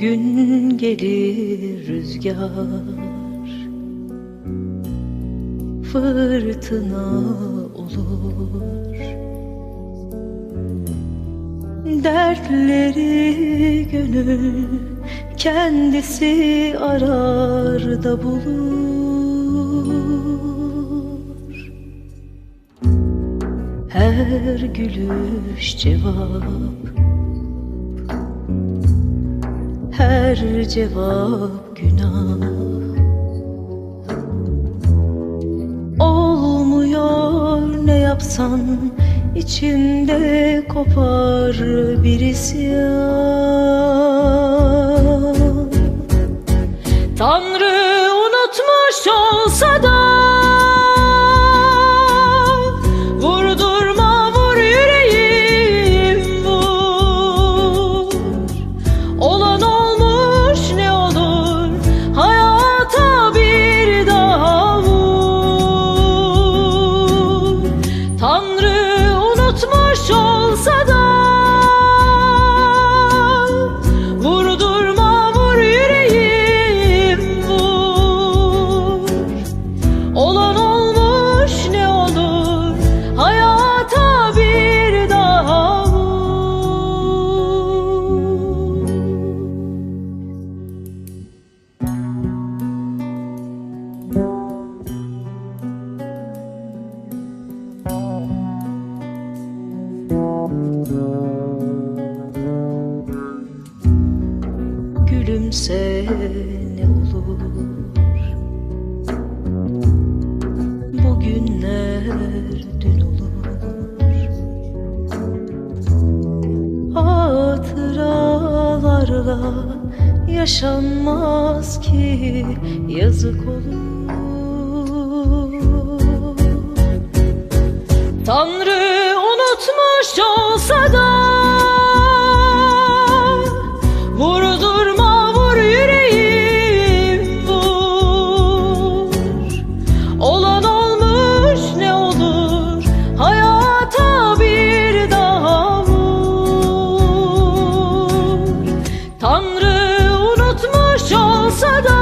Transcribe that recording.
Gün gelir rüzgar. Fırtına olur. Dertleri gönül kendisi arar da bulur. Her gülüş cevap Her cevap günah. Olmuyor ne yapsan içinde kopar bir isyan. Tanrı Gülümse ne olur. Bugünler dün olur? Hatıralarla yaşanmaz ki yazık olur. Tanrı tutmuş olsa da Vurdurma vur yüreğim vur. Olan olmuş ne olur Hayata bir daha vur. Tanrı unutmuş olsa da